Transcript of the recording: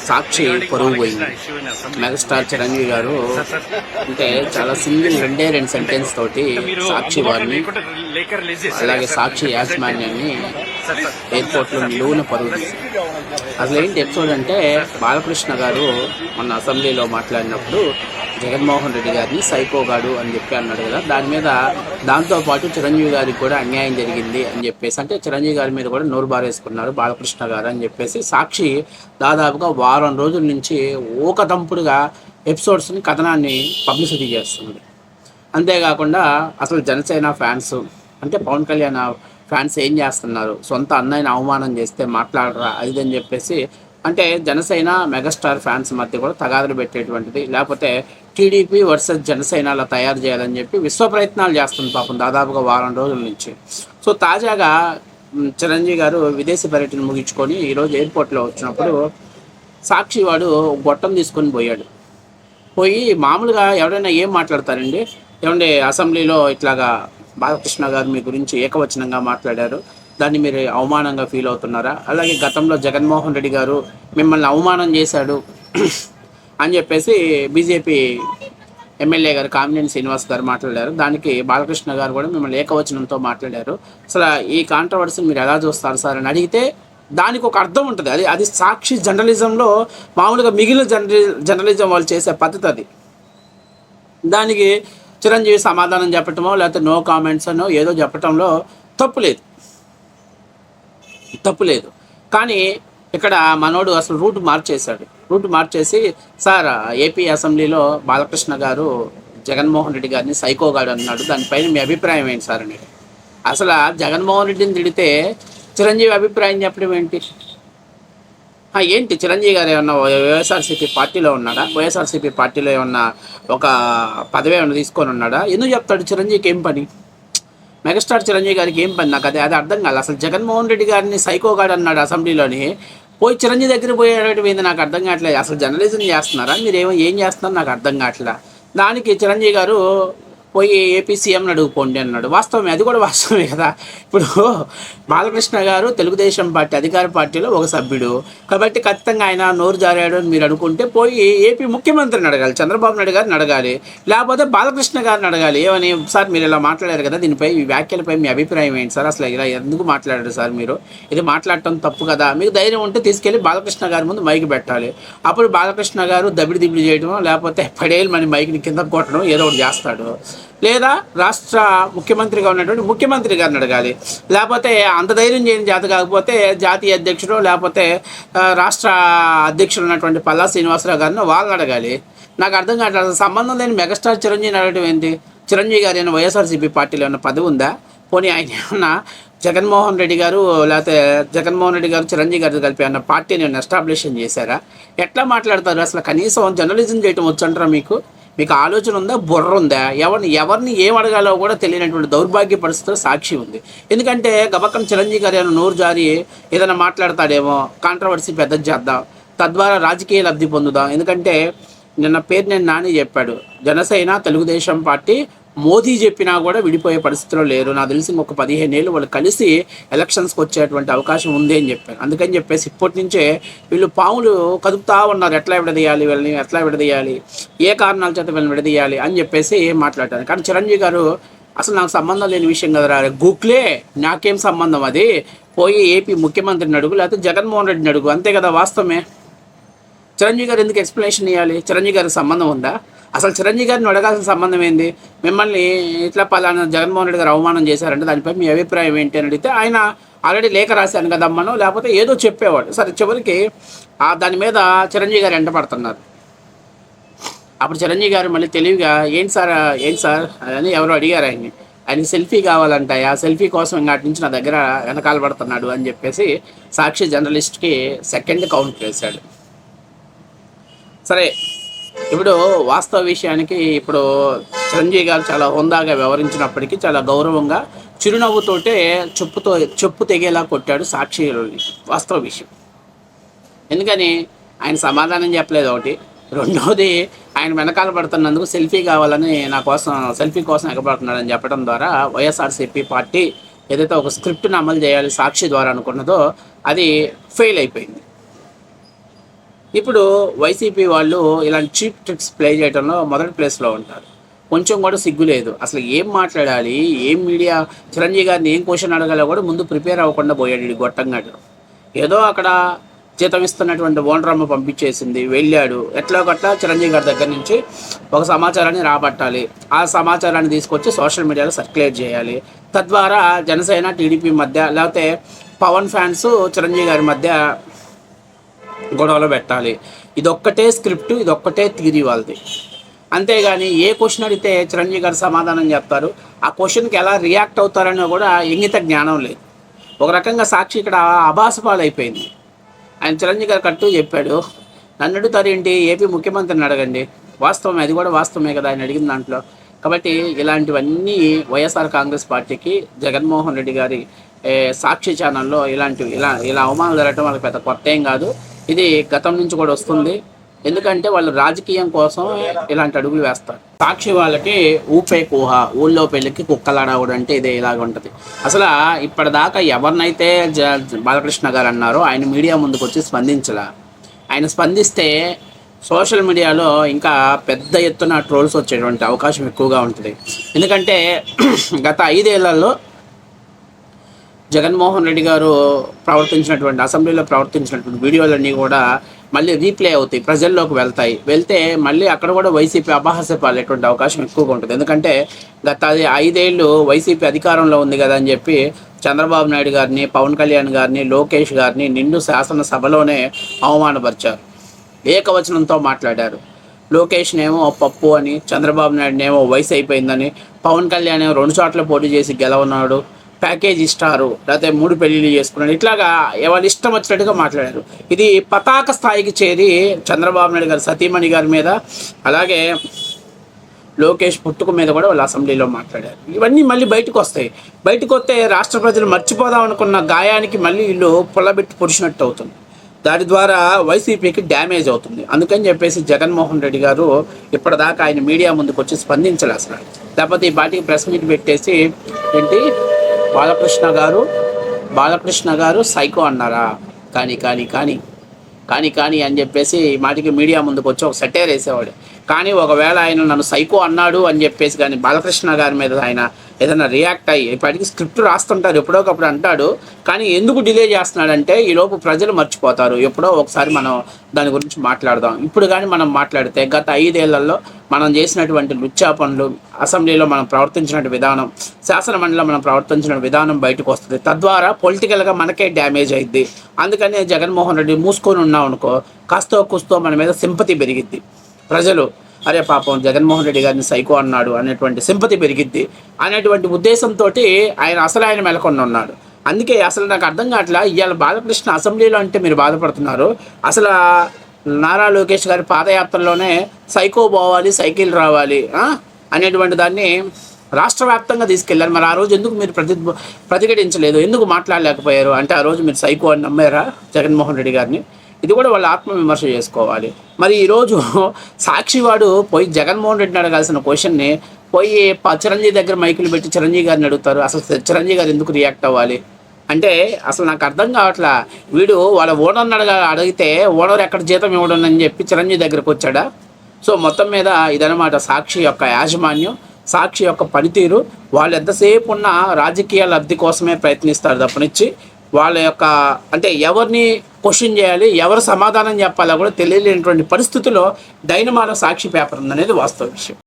సాక్షి పరువు పోయింది మెగాస్టార్ చిరంజీవి గారు అంటే చాలా సింగిల్ రెండే రెండు సెంటెన్స్ తోటి సాక్షి వారిని అలాగే సాక్షి యాజమాన్యాన్ని ఎయిర్పోర్ట్లో నిలువున పరువు అసలు ఏంటి ఎపిసోడ్ అంటే బాలకృష్ణ గారు మొన్న అసెంబ్లీలో మాట్లాడినప్పుడు జగన్మోహన్ రెడ్డి గారిని సైకోగాడు అని చెప్పి అన్నాడు కదా. దాని మీద దాంతో పాటు చిరంజీవి గారికి కూడా అన్యాయం జరిగింది అని చెప్పేసి అంటే చిరంజీవి గారి మీద కూడా నోరు బారేసుకున్నారు బాలకృష్ణ గారు అని చెప్పేసి. సాక్షి దాదాపుగా వారం రోజుల నుంచి ఊకదంపుడుగా ఎపిసోడ్స్ని కథనాన్ని పబ్లిసిటీ చేస్తుంది అంతేకాకుండా అసలు జనసేన ఫ్యాన్స్ అంటే పవన్ కళ్యాణ్ ఫ్యాన్స్ ఏం చేస్తున్నారు? సొంత అన్నయ్యని అవమానం చేస్తే మాట్లాడరా అది అని చెప్పేసి అంటే జనసేన మెగాస్టార్ ఫ్యాన్స్ మధ్య కూడా తగాదులు పెట్టేటువంటిది. లేకపోతే టీడీపీ వర్సెస్ జనసేన అలా తయారు చేయాలని చెప్పి విశ్వ ప్రయత్నాలు చేస్తుంది పాపం దాదాపుగా వారం రోజుల నుంచి. సో తాజాగా చిరంజీవి గారు విదేశీ పర్యటన ముగించుకొని ఈరోజు ఎయిర్పోర్ట్లో వచ్చినప్పుడు సాక్షి వాడు గొట్టం తీసుకొని పోయాడు. పోయి మామూలుగా ఎవరైనా ఏం మాట్లాడతారండి? ఏమంటే అసెంబ్లీలో ఇట్లాగా బాలకృష్ణ గారు మీ గురించి ఏకవచనంగా మాట్లాడారు. దాన్ని మీరు అవమానంగా ఫీల్ అవుతున్నారా? అలాగే గతంలో జగన్మోహన్ రెడ్డి గారు మిమ్మల్ని అవమానం చేశాడు అని చెప్పేసి బీజేపీ ఎమ్మెల్యే గారు కామినేని శ్రీనివాస్ గారు మాట్లాడారు. దానికి బాలకృష్ణ గారు కూడా మిమ్మల్ని ఏకవచనంతో మాట్లాడారు. అసలు ఈ కాంట్రవర్సీని మీరు ఎలా చూస్తారు సార్ అని అడిగితే దానికి ఒక అర్థం ఉంటుంది. అది అది సాక్షి జర్నలిజంలో మామూలుగా మిగిలిన జర్నలి జర్నలిజం వాళ్ళు చేసే పద్ధతి అది. దానికి చిరంజీవి సమాధానం చెప్పటమో లేకపోతే నో కామెంట్స్ అనో ఏదో చెప్పటంలో తప్పు లేదు. తప్పులేదు కానీ ఇక్కడ మనోడు అసలు రూట్ మార్చేశాడు. రూట్ మార్చేసి సార్ ఏపీ అసెంబ్లీలో బాలకృష్ణ గారు జగన్మోహన్ రెడ్డి గారిని సైకోగాడు అన్నాడు. దానిపైన మీ అభిప్రాయం ఏంటి సార్? అని. అసలు జగన్మోహన్ రెడ్డిని తిడితే చిరంజీవి అభిప్రాయం చెప్పడం ఏంటి? ఏంటి? చిరంజీవి గారు ఏమన్నా వైఎస్ఆర్సీపీ పార్టీలో ఉన్నాడా? వైఎస్ఆర్సీపీ పార్టీలో ఏమన్నా ఒక పదవి ఏమన్నా తీసుకొని ఉన్నాడా? ఎందుకు చెప్తాడు చిరంజీవికి ఏం పని? మెగాస్టార్ చిరంజీవి గారికి ఏం పని? నాకు అది అది అర్థం కాదు అసలు జగన్మోహన్ రెడ్డి గారిని సైకోగాడు అన్నాడు అసెంబ్లీలోని. పోయి చిరంజీవి దగ్గర పోయేటట్టు నాకు అర్థం కావట్లేదు. అసలు జర్నలిజం చేస్తున్నారా? మీరు ఏమో ఏం చేస్తున్నారు నాకు అర్థం కావట్లేదు? దానికి చిరంజీవి గారు పోయి ఏపీ సీఎంని అడుగుకోండి అన్నాడు. వాస్తవమే అది కూడా వాస్తవమే కదా. ఇప్పుడు బాలకృష్ణ గారు తెలుగుదేశం పార్టీ అధికార పార్టీలో ఒక సభ్యుడు. కాబట్టి ఖచ్చితంగా ఆయన నోరు జారాడు అని మీరు అనుకుంటే పోయి ఏపీ ముఖ్యమంత్రిని అడగాలి చంద్రబాబు నాయుడు గారిని అడగాలి లేకపోతే బాలకృష్ణ గారిని అడగాలి. ఏమని సార్ మీరు ఇలా మాట్లాడారు కదా దీనిపై ఈ వ్యాఖ్యలపై మీ అభిప్రాయం ఏంటి? సార్ అసలు ఇలా ఎందుకు మాట్లాడారు సార్ మీరు? ఇది మాట్లాడటం తప్పు కదా. మీకు ధైర్యం ఉంటే తీసుకెళ్ళి బాలకృష్ణ గారి ముందు మైకి పెట్టాలి. అప్పుడు బాలకృష్ణ గారు దబిడి దిబిడి చేయడం లేకపోతే పడేలు మన మైక్ని కింద కొట్టడం ఏదో ఒకటి చేస్తాడు. లేదా రాష్ట్ర ముఖ్యమంత్రిగా ఉన్నటువంటి ముఖ్యమంత్రి గారిని అడగాలి. లేకపోతే అంత ధైర్యం చేయని జాతి కాకపోతే జాతీయ అధ్యక్షుడు లేకపోతే రాష్ట్ర అధ్యక్షుడు ఉన్నటువంటి పల్లా శ్రీనివాసరావు గారిని వాళ్ళని అడగాలి. నాకు అర్థం కావట్లేదు. సంబంధం లేని మెగాస్టార్ చిరంజీవిని అడగడం ఏంటి? చిరంజీవి గారు ఏమైనా వైఎస్ఆర్సీపీ పార్టీలో ఏమైనా పదవి ఉందా? పోనీ ఆయన ఏమన్నా జగన్మోహన్ రెడ్డి గారు లేకపోతే జగన్మోహన్ రెడ్డి గారు చిరంజీవి గారు కలిపి అన్న పార్టీని ఏమైనా ఎస్టాబ్లిషన్ చేశారా? ఎట్లా మాట్లాడతారు? అసలు కనీసం జర్నలిజం చేయటం వచ్చంటారా మీకు? మీకు ఆలోచన ఉందా? బుర్ర ఉందా? ఎవరిని ఎవరిని ఏం అడగాలో కూడా తెలియనటువంటి దౌర్భాగ్య పరిస్థితుల్లో సాక్షి ఉంది. ఎందుకంటే గబక్కన చిరంజీవి గారు ఏమైనా నోరు జారి ఏదైనా మాట్లాడతాడేమో కాంట్రవర్సీ పెద్ద చేద్దాం. తద్వారా రాజకీయ లబ్ధి పొందుదాం. ఎందుకంటే నిన్న పేరు నేను నాని చెప్పాడు. జనసేన తెలుగుదేశం పార్టీ మోదీ చెప్పినా కూడా విడిపోయే పరిస్థితిలో లేరు. నాకు తెలిసి ఒక పదిహేను ఏళ్ళు వాళ్ళు కలిసి ఎలక్షన్స్కి వచ్చేటువంటి అవకాశం ఉంది అని చెప్పారు. అందుకని చెప్పేసి ఇప్పటి నుంచే వీళ్ళు పాములు కదుపుతా ఉన్నారు. ఎట్లా విడదీయాలి వీళ్ళని? ఎట్లా విడదీయాలి? ఏ కారణాల చేత వీళ్ళని విడదీయాలి అని చెప్పేసి మాట్లాడారు కానీ చిరంజీవి గారు అసలు నాకు సంబంధం లేని విషయం కదరా గూక్లే నాకేం సంబంధం అది? పోయి ఏపీ ముఖ్యమంత్రిని అడుగు లేకపోతే జగన్మోహన్ రెడ్డిని అడుగు అంతే కదా వాస్తవమే? చిరంజీవి గారు ఎందుకు ఎక్స్ప్లెనేషన్ ఇవ్వాలి చిరంజీవి గారికి సంబంధం ఉందా? అసలు చిరంజీవి గారిని అడగాల్సిన సంబంధం ఏంది? మిమ్మల్ని ఇట్లా పలానా జగన్మోహన్ రెడ్డి గారు అవమానం చేశారంటే దానిపై మీ అభిప్రాయం ఏంటి అని అడిగితే ఆయన ఆల్రెడీ లేఖ రాశాను కదమ్మను లేకపోతే ఏదో చెప్పేవాడు. సరే చివరికి ఆ దాని మీద చిరంజీవి గారు ఎంట పడుతున్నారు. అప్పుడు చిరంజీవి గారు మళ్ళీ తెలివిగా ఏంటి సార్ ఏంటి సార్? అని ఎవరో అడిగారు ఆయన్ని. ఆయన సెల్ఫీ కావాలంట ఆ సెల్ఫీ కోసం ఇంకా అటు నుంచి నా దగ్గర వెనకాల పడుతున్నాడు అని చెప్పేసి సాక్షి జర్నలిస్ట్కి సెకండ్ కౌంట్ వేశాడు సరే ఇప్పుడు వాస్తవ విషయానికి ఇప్పుడు చిరంజీవి గారు చాలా హుందాగా వ్యవహరించినప్పటికీ చాలా గౌరవంగా చిరునవ్వుతోటే చెప్పుతో చెప్పు తెగేలా కొట్టాడు సాక్షి వాస్తవ విషయం. ఎందుకని? ఆయన సమాధానం చెప్పలేదు ఒకటి. రెండవది ఆయన వెనకాల పడుతున్నందుకు సెల్ఫీ కావాలని నా కోసం సెల్ఫీ కోసం ఎగబడుతున్నాడని చెప్పడం ద్వారా వైఎస్ఆర్సీపీ పార్టీ ఏదైతే ఒక స్క్రిప్ట్ను అమలు చేయాలి సాక్షి ద్వారా అనుకున్నదో అది ఫెయిల్ అయిపోయింది. ఇప్పుడు వైసీపీ వాళ్ళు ఇలాంటి చీప్ ట్రిక్స్ ప్లే చేయడంలో మొదటి ప్లేస్లో ఉంటారు. కొంచెం కూడా సిగ్గు లేదు. అసలు ఏం మాట్లాడాలి? ఏం మీడియా? చిరంజీవి గారిని ఏం క్వశ్చన్ అడగాలో కూడా ముందు ప్రిపేర్ అవ్వకుండా పోయాడు గొట్టంగాడు ఏదో అక్కడ జీతం ఇస్తున్నటువంటి ఓనరమ్మ పంపించేసింది వెళ్ళాడు. ఎట్లా గట్లా చిరంజీవి గారి దగ్గర నుంచి ఒక సమాచారాన్ని రాబట్టాలి. ఆ సమాచారాన్ని తీసుకొచ్చి సోషల్ మీడియాలో సర్క్యులేట్ చేయాలి. తద్వారా జనసేన టీడీపీ మధ్య లేకపోతే పవన్ ఫ్యాన్స్ చిరంజీవి గారి మధ్య గొడవలు పెట్టాలి. ఇదొక్కటే స్క్రిప్ట్ ఇదొక్కటే థియరీ వాళ్ళది. అంతేగాని ఏ క్వశ్చన్ అడిగితే చిరంజీవి గారు సమాధానం చెప్తారు. ఆ క్వశ్చన్కి ఎలా రియాక్ట్ అవుతారనో కూడా ఇంగిత జ్ఞానం లేదు. ఒక రకంగా సాక్షి ఇక్కడ అభాసపాలైపోయింది ఆయన చిరంజీవి గారు కట్టు చెప్పాడు. నన్ను అడుగుతారు ఏంటి? ఏపీ ముఖ్యమంత్రిని అడగండి. వాస్తవమే అది కూడా వాస్తవమే కదా ఆయన అడిగిన దాంట్లో. కాబట్టి ఇలాంటివన్నీ వైఎస్ఆర్ కాంగ్రెస్ పార్టీకి జగన్మోహన్ రెడ్డి గారి సాక్షి ఛానల్లో ఇలాంటివి ఇలా ఇలా అవమానాలు జరగటం వాళ్ళకి పెద్ద కొత్త ఏం కాదు. ఇది గతం నుంచి కూడా వస్తుంది. ఎందుకంటే వాళ్ళు రాజకీయం కోసం ఇలాంటి అడుగులు వేస్తారు. సాక్షి వాళ్ళకి ఊపే కూహ ఊళ్ళో పెళ్ళికి కుక్కలాడవడం అంటే ఇదే ఇలాగ ఉంటుంది. అసలు ఇప్పటిదాకా ఎవరినైతే జ బాలకృష్ణ గారు అన్నారో ఆయన మీడియా ముందుకు వచ్చి స్పందించలా. ఆయన స్పందిస్తే సోషల్ మీడియాలో ఇంకా పెద్ద ఎత్తున ట్రోల్స్ వచ్చేటువంటి అవకాశం ఎక్కువగా ఉంటుంది. ఎందుకంటే గత ఐదేళ్ళలో జగన్మోహన్ రెడ్డి గారు ప్రవర్తించినటువంటి అసెంబ్లీలో ప్రవర్తించినటువంటి వీడియోలన్నీ కూడా మళ్ళీ రీప్లే అవుతాయి ప్రజల్లోకి వెళ్తాయి. వెళ్తే మళ్ళీ అక్కడ కూడా వైసీపీ అపహాస్య పాలేటువంటి అవకాశం ఎక్కువగా ఉంటుంది. ఎందుకంటే గత అది ఐదేళ్ళు వైసీపీ అధికారంలో ఉంది కదా అని చెప్పి చంద్రబాబు నాయుడు గారిని పవన్ కళ్యాణ్ గారిని లోకేష్ గారిని నిండు శాసనసభలోనే అవమానపరిచారు. ఏకవచనంతో మాట్లాడారు. లోకేష్నేమో పప్పు అని చంద్రబాబు నాయుడునేమో వయసు అయిపోయిందని పవన్ కళ్యాణ్ ఏమో రెండు చోట్ల పోటీ చేసి గెలవన్నాడు. ప్యాకేజ్ ఇస్తారు లేకపోతే మూడు పెళ్ళిళ్ళు చేసుకున్నాడు. ఇట్లాగా ఎవరి ఇష్టం వచ్చినట్టుగా మాట్లాడారు. ఇది పతాక స్థాయికి చేరి చంద్రబాబు నాయుడు గారు సతీమణి గారి మీద అలాగే లోకేష్ పుట్టుక మీద కూడా వాళ్ళు అసెంబ్లీలో మాట్లాడారు. ఇవన్నీ మళ్ళీ బయటకు వస్తాయి. బయటకు వస్తే రాష్ట్ర ప్రజలు మర్చిపోదాం అనుకున్న గాయానికి మళ్ళీ వీళ్ళు పొల్లబెట్టి పొడిచినట్టు అవుతుంది. దాని ద్వారా వైసీపీకి డ్యామేజ్ అవుతుంది. అందుకని చెప్పేసి జగన్మోహన్ రెడ్డి గారు ఇప్పటిదాకా ఆయన మీడియా ముందుకు వచ్చి స్పందించలే అసలు. లేకపోతే ఈ పార్టీకి ప్రెస్ మీట్ పెట్టేసి ఏంటి? బాలకృష్ణ గారు బాలకృష్ణ గారు సైకో అన్నారా? కానీ కానీ కానీ కానీ కానీ అని చెప్పేసి మాటికి మీడియా ముందుకు వచ్చి ఒక సెటైర్ వేసేవాడు. కానీ ఒకవేళ ఆయన నన్ను సైకో అన్నాడు అని చెప్పేసి కానీ బాలకృష్ణ గారి మీద ఆయన ఏదైనా రియాక్ట్ అయ్యి ఇప్పటికి స్క్రిప్ట్ రాస్తుంటారు ఎప్పుడో ఒకప్పుడు అంటాడు కానీ ఎందుకు డిలే చేస్తున్నాడంటే ఈలోపు ప్రజలు మర్చిపోతారు. ఎప్పుడో ఒకసారి మనం దాని గురించి మాట్లాడదాం. ఇప్పుడు కానీ మనం మాట్లాడితే గత ఐదేళ్ళలో మనం చేసినటువంటి లుచ్చా పనులు అసెంబ్లీలో మనం ప్రవర్తించిన విధానం శాసన మండలిలో మనం ప్రవర్తించిన విధానం బయటకు వస్తుంది. తద్వారా పొలిటికల్గా మనకే డ్యామేజ్ అయింది అందుకనే జగన్మోహన్ రెడ్డి మూసుకొని ఉన్నాం అనుకో కాస్తో కూస్తో మన మీద సింపతి పెరిగిద్ది. ప్రజలు అరే పాపం జగన్మోహన్ రెడ్డి గారిని సైకో అన్నాడు అనేటువంటి సింపతి పెరిగిద్ది అనేటువంటి ఉద్దేశంతో ఆయన అసలు ఆయన మెలకొని ఉన్నాడు. అందుకే అసలు నాకు అర్థం కావట్లా ఇవాళ బాలకృష్ణ అసెంబ్లీలో అంటే మీరు బాధపడుతున్నారు. అసలు నారా లోకేష్ గారి పాదయాత్రలోనే సైకో పోవాలి సైకిల్ రావాలి అనేటువంటి దాన్ని రాష్ట్ర వ్యాప్తంగా తీసుకెళ్ళారు మరి ఆ రోజు ఎందుకు మీరు ప్రతి ప్రతిఘటించలేదు? ఎందుకు మాట్లాడలేకపోయారు? అంటే ఆ రోజు మీరు సైకో అని నమ్మారా జగన్మోహన్ రెడ్డి గారిని? ఇది కూడా వాళ్ళ ఆత్మవిమర్శ చేసుకోవాలి. మరి ఈరోజు సాక్షివాడు పోయి జగన్మోహన్ రెడ్డిని అడగాల్సిన క్వశ్చన్ని పోయి చిరంజీవి దగ్గర మైకులు పెట్టి చిరంజీవి గారిని అడుగుతారు. అసలు చిరంజీవి గారు ఎందుకు రియాక్ట్ అవ్వాలి? అంటే అసలు నాకు అర్థం కావట్లా. వీడు వాళ్ళ ఓనర్ని అడగ అడిగితే ఓనర్ ఎక్కడ జీతం ఇవ్వడం అని చెప్పి చిరంజీవి దగ్గరకు వచ్చాడా? సో మొత్తం మీద ఇదనమాట సాక్షి యొక్క యాజమాన్యం సాక్షి యొక్క పనితీరు. వాళ్ళు ఎంతసేపు ఉన్న రాజకీయ లబ్ధి కోసమే ప్రయత్నిస్తారు తప్పనిచ్చి. వాళ్ళ యొక్క అంటే ఎవరిని క్వశ్చన్ చేయాలి ఎవరు సమాధానం చెప్పాలో కూడా తెలియలేనటువంటి పరిస్థితిలో డైనమాలో సాక్షి పేపర్ ఉందనేది వాస్తవ విషయం.